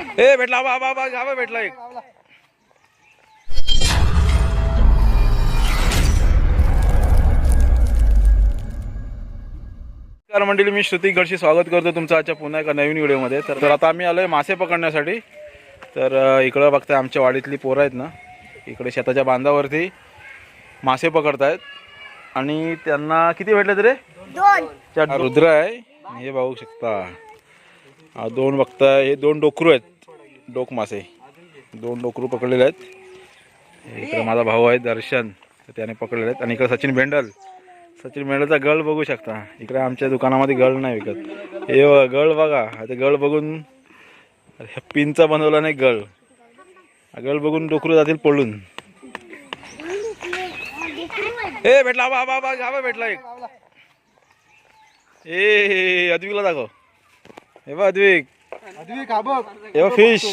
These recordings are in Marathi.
ए भेटला आबा आबा आबा आबा भेटला एक. नमस्कार मंडळी मी श्रुती गडशी स्वागत करतो तुमचं आजच्या पुन्हा एका नवीन व्हिडिओमध्ये. तर तर आता आम्ही आलोय मासे पकडण्यासाठी. तर इकडं बघताय आमच्या वाडीतली पोरं आहेत ना इकडे शेताच्या बांधावरती मासे पकडतायत. आणि त्यांना किती भेटले तरी चार रुद्र आहे. हे बघू शकता. हा दोन बघता हे दोन डोकरू आहेत. डोक मासे. दोन डोकरू पकडलेले आहेत. इकडे माझा भाऊ आहे दर्शन. तर त्याने पकडलेले आहेत. आणि इकडे सचिन भेंडल. सचिन भेंडलचा गळ बघू शकता. इकडे आमच्या दुकानामध्ये गळ नाही विकत. हे गळ बघा. आता गळ बघून अरे, पिनचा बनवला नाही गळ. गळ बघून डोकरू जातील पळून. ए भेटला. आबा आबा आबा भेटला एक. ए अद्विकला दाखव. हे बघ अद्विक. अद्विक हा बघ. हे बघ फिश.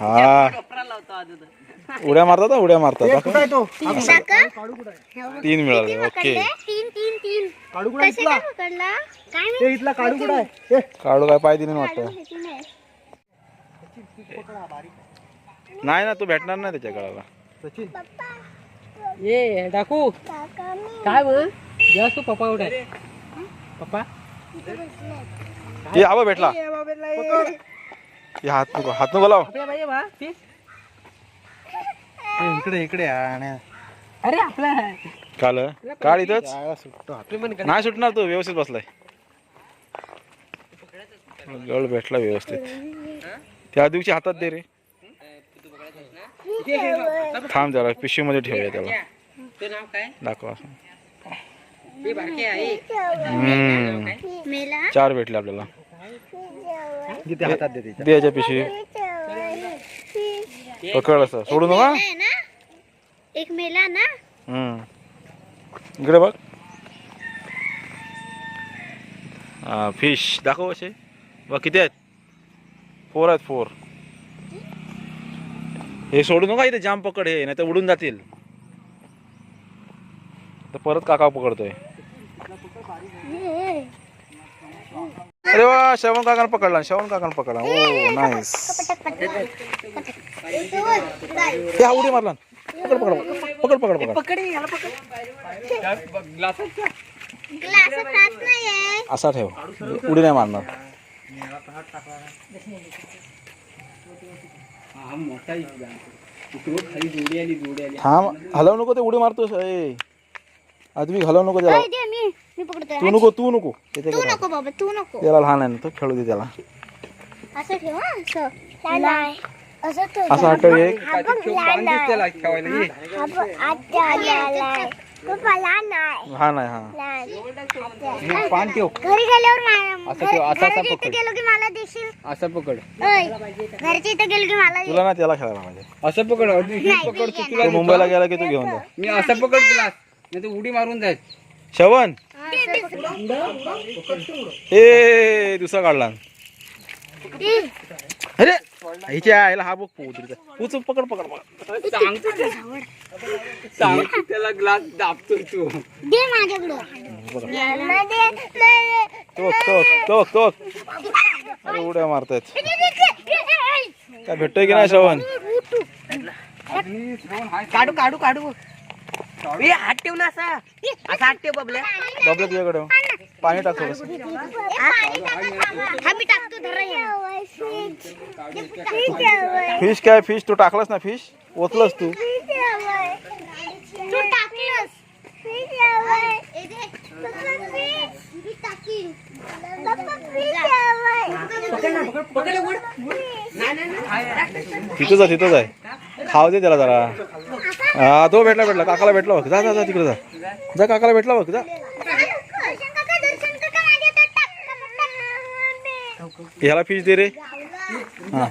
हा. उड्या मारतात हा, उड्या मारतात. दाखव. कुठं आहे तो? काढू तीन मिळाले ओके. तीन तीन तीन. काढू कुठं आहे? कसे इथला. काय पकडला? काय ते इथला काढू कुठं आहे? काढू काय पाय दिले वाटतं. माहिती नाही. नाही ना तू भेटणार नाही त्याच्या गळाला सचिन. ये डाकू. काय मग जास्त पप्पा उठाय पप्पा? हे आबा भेटला. हे हात नको हात नको लाव. आपल्या इकडे इकडे आणि अरे आपला. काल काढ इथंच? नाही सुटणार तू व्यवस्थित बसलाय. गळ भेटला व्यवस्थित. त्या दिवशी हातात दे रे. थांब जरा पिशवीमध्ये ठेवूया त्याला. ते नाव काय? दाखवा. चार भेटले आपल्याला. घे ते हातात दे त्याच्या दे याच्या पिशवी पकड असं. सोडू नका एक मेला ना? हम्म. इकडे बघ. फिश दाखव असे. बघ किती आहेत? फोर आहेत फोर हे सोडू नका इथे जाम पकड हे नाही तर उडून जातील. तर परत काका पकडतोय. अरे वा श्रवण काकानं पकडला श्रवण काकानं पकडला. ओ नाईस हे हा उडी मारला. पकड पकड पकड पकड पकड. असा ठेव. उडी नाही मारणार. हा मोठा इथला इकडं खाली जोडी आली जोडी आली. थांब हलवू नको ते उडी मारतोस. ए आदमी हलवू नको त्याला. दे मी मी पकडतोय. तू नको तू नको. तू घरात. नको बाबा तू नको. त्याला लहान आहे ना तो खेळू दे त्याला. असं ठेव हा, असं. नाही असं ठेव. असं हटव एक. हा बघ लहान आहे. त्याला ठेवायला ये. हा बघ आता लहान आहे. लहान आहे. हा. पान ठेव. घरी गेल्यावर असं ठेव, असं- असं इथे पकड. गेलो की मला देशील? असं पकड. ओय घरच्या इथे गेलो की मला दे. तुला ना त्याला खेळायला पाहिजे. असं पकड नाही, पकड तू तुला तू मुंबईला गेला की तू घेऊन जा. मी असं पकड ग्लास नाही तर उडी मारून जाईल श्रवण. ए दुसरा काढला. अरे हिच्या आईला हा बघ पोहतरीचा उच पकड पकड पकड. सांगतो त्याला. सांगतो त्याला ग्लास दाबतो तू. दे माझ्याकडं. अरे उड्या मारतायत. काय भेटतोय की नाही श्रवण? काढू काढू काढू. हात ठेव ना असा. असा हात ठेव बबल्या. बाबला तुझ्याकडे पाणी टाकतो हे. फिश काय फिश? तू टाकलास ना फिश? ओतलंस तू. तू टाकलंस. मी टाकीन. तिथंच आहे तिथंच आहे खाव दे त्याला जरा. हा तो भेटला भेटला. काकाला भेटला बघ. जा जा जा तिकडे जा. जा काकाला भेटला बघ. जा दर्शन काका, दर्शन काका, माझ्या हातात टाक. ह्याला फिश दे रे. हा.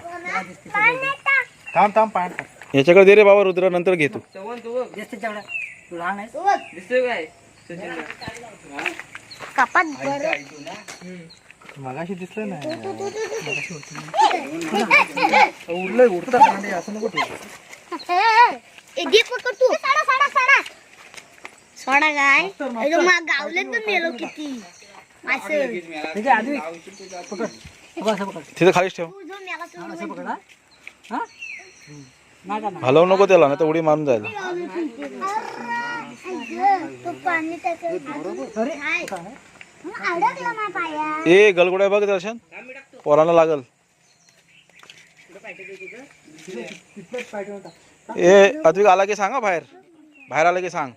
थांब थांब पाय टाक. याच्याकडे दे रे बाबा रुद्र नंतर घे तू. चव्हाण तू बघ, जास्त जेवढा तू लहान आहेस दिसतोय काय? सचिनला? कपात. मगाशी दिसलं नाही. उडलंय उडतं कांडे असं नको ठेवू. ए, दे पकड तू. साडा, साडा, साडा. सोडा काय एकदम मग गावले तर किती. मासे आधी. पकड. तिथे खालीच ठेव. तू हलवू नको त्याला नाही तर उडी मारून जायला. ए गलगुड्या बघ दर्शन. पोरांना लागल. ए अद्विक आला की सांगा बाहेर. बाहेर आला की सांग.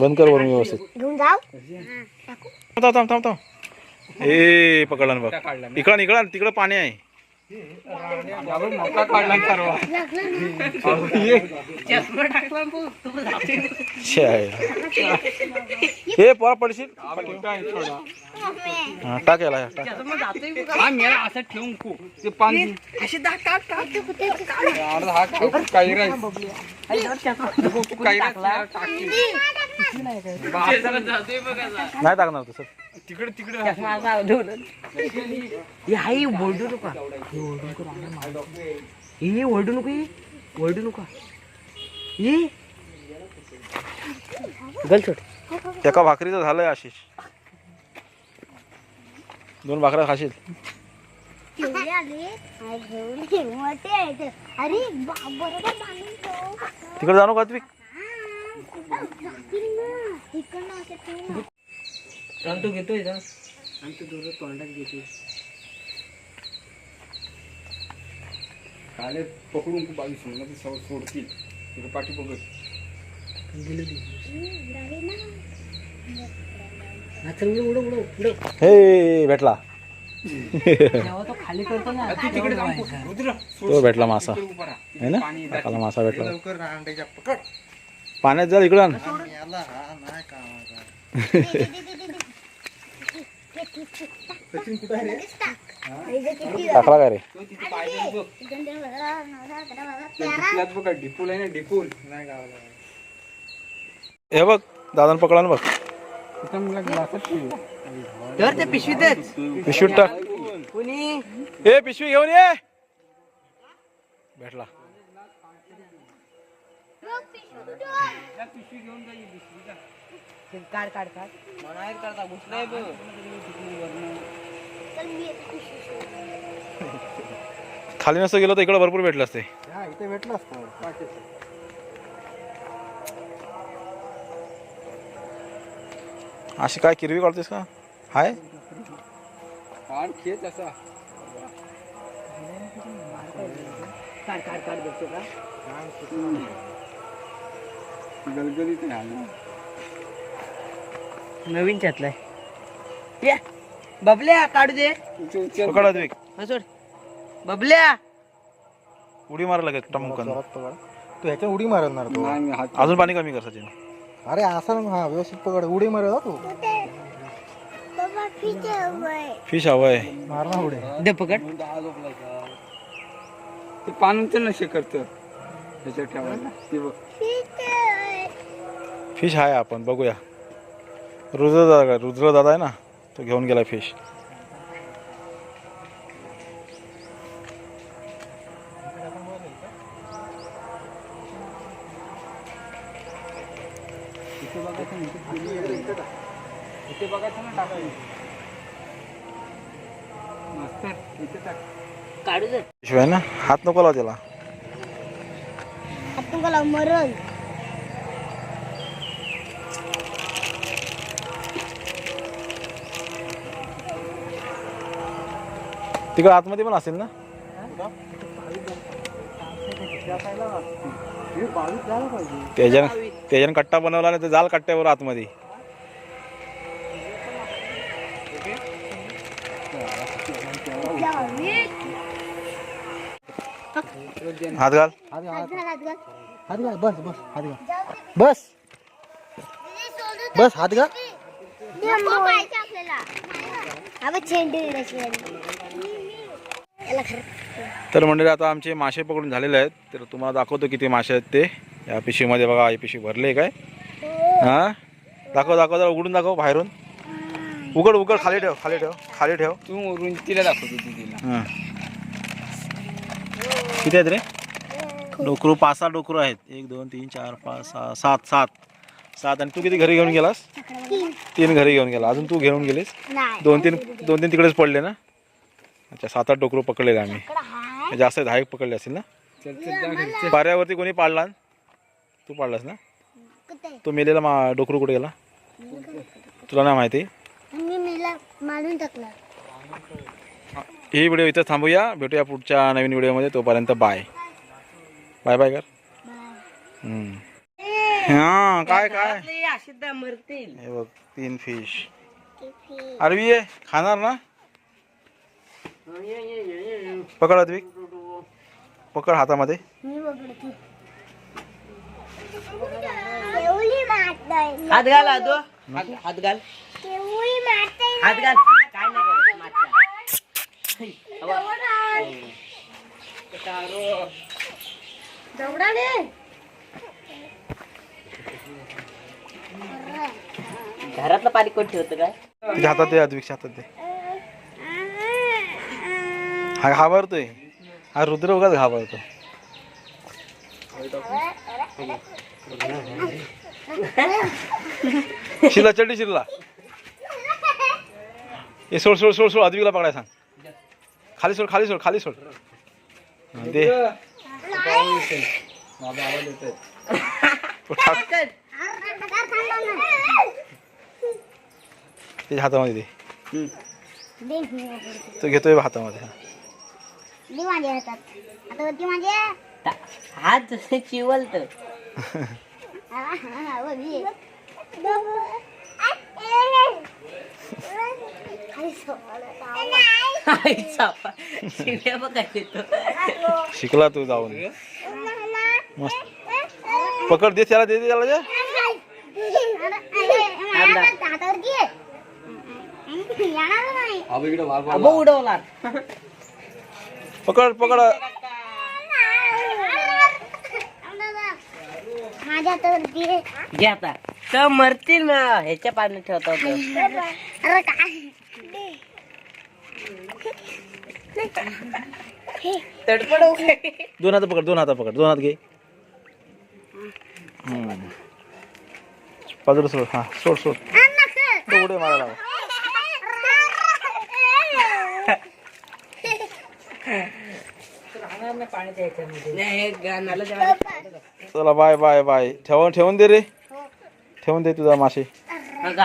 बंद कर वरून व्यवस्थित. घेऊन जाऊ. थांब थांब थांब थांब ए पकडला ना बघ. इकडं इकडं तिकडं पाणी आहे. छे. ए पोरा पडशील? हा, टाक याला टाक. चष्मा जातोय बघ. हा मेला असं ठेवून खूप ते पाणी चष्मा टाकला. जातोय बघा जा. नाही टाकणार तसं असा उधळून. हे हाय ओरडू नका हे ओरडू नको. हे ओरडू नको हे. ओरडू नका हे गल सोड एका भाकरीचं झालंय आशिष दोन भाकऱ्या खाशील. तिकडे जाणू का अद्विक तू घेतोय का? तू दूर तोंडात घेतोय. काले पकडून खूप बावीस म्हणून ते सव- सोडतील. तिथे पाठी पकड. गेलो ती. हा हे भेटला. तो खाली करतो ना. तिकडे. तो भेटला मासा. है ना? मासा भेटला. लवकर अंड्याच्या पकड. पाण्यात जा इकडं. आण. टाकला का रे? डिपूल आहे ना डिपूल नाही गावाला हे बघ दादा पकडा ना बघ. तर ते पिशवीतच पिशवीत टाक. कोणी? ए पिशवी घेऊन ये. भेटला. काढ काढ काढ म्हणाय करता घुसलाय बघ चल, मी येते पिशवी सोडून. खाली नसतं गेलो तर इकडं भरपूर भेटलं असते हा इथे भेटलं असतं. अशी काय किरवी काढतेस का हाय खेच असा काढ काढ काढ बघतो का गलगलीत नाही नवीन त्यातलाय ये बबल्या काढू दे. पकड अद्विक हा सोड. बबल्या. उडी मारा लगेच टमकन. जोरात पकड तू ह्याच्या उडी मारणार तो. अजून पाणी कमी कर सचिन. अरे असा ना हा व्यवस्थित पकड. उडी मारत तू. बाबा, फिश हवंय. फिश हवंय मार ना उडी. दे पकड. ते पानूचं नशे करतं त्याच्यात ठेवायला. ते बघ. फिश आहे आपण बघूया. रुद्र दादा रुद्र दादा आहे ना तो घेऊन गेला फिश. काढू हात नको लाव त्याला. आपण बोला मरण. तिकडे आतमध्ये पण असेल ना त्याच्यानं त्याच्यानं कट्टा बनवला नाही तर जाल कट्ट्यावर आतमध्ये हात घाल हात घाल, हात घाल, हात घाल. हात घाल बस बस हात घाल. बस. बस हात घाल तर मंडळी आता आमचे मासे पकडून झालेले आहेत. तर तुम्हाला दाखवतो किती मासे आहेत ते. या पिशवीमध्ये बघा ही पिशवी भरली काय? हा. दाखव दाखव जरा उघडून दाखव बाहेरून. उघड उघड खाली ठेव खाली ठेव खाली ठेव. तू वरून तिला दाखवतो हां. किती आहेत रे? डोकरू पाच सहा डोकरू आहेत. एक दोन तीन चार पाच सहा सात सात. सात आणि तू किती घरी घेऊन गेलास? तीन तीन घरी घेऊन गेला. अजून तू घेऊन गेलीस? नाही. दोन तीन दोन तीन तिकडेच पडले ना? अच्छा सात आठ डोकरू पकडलेले आम्ही. जास्त दहा एक पकडले असतील ना. पाऱ्यावरती कोणी पाडला? तू पाडलास ना? कुठे? तो मेलेला मा डोकरू कुठे गेला? तुला नाही माहिती? मी मेला मारून टाकला. ही व्हिडिओ इथं थांबूया. भेटूया पुढच्या नवीन व्हिडिओमध्ये. तोपर्यंत बाय. बाय बाय कर. हा काय काय? हे बघ तीन फिश अरवी ये खाणार ना? पकड अद्विक. पकड हातामध्ये. हात घाल आदो हात घाल. हात घाल. काय नाही. दौडा रे घरातलं पाणी कोण ठेवतं काय? हातात दे अद्विकच्या हातात दे. हा घाबरतोय. हा रुद्र उगाच घाबरतो. शिरला चड्डी शिरला हे सोड सोड सोड सोड अद्विकला पकडाय सांग. खाली सोड खाली सोड खाली सोड. दे. त्याच्या हातामध्ये दे. तो घेतोय हातामध्ये. हा. दे माझ्या हातात आता वरती माझ्या हात चिवलत. शिव्या बघा येतो शिकला तू जाऊन. मस्त. पकड दे त्याला दे दे त्याला दे. हातावरती अबो उडवणार पकड पकड माझ्या. घे आता तर मरतील ना ह्याच्या पाण्यात ठेवता होतं अरे काय तडपड दोन हात पकड दोन हात पकड दोन हात घे हम्म. बाजूला सोड हा सोड सोड उडे मारायला लाव. नाही हे गाण्याला जेव्हा चला बाय बाय बाय ठेवून ठेवून दे रे. ठेवून दे तुझा मासे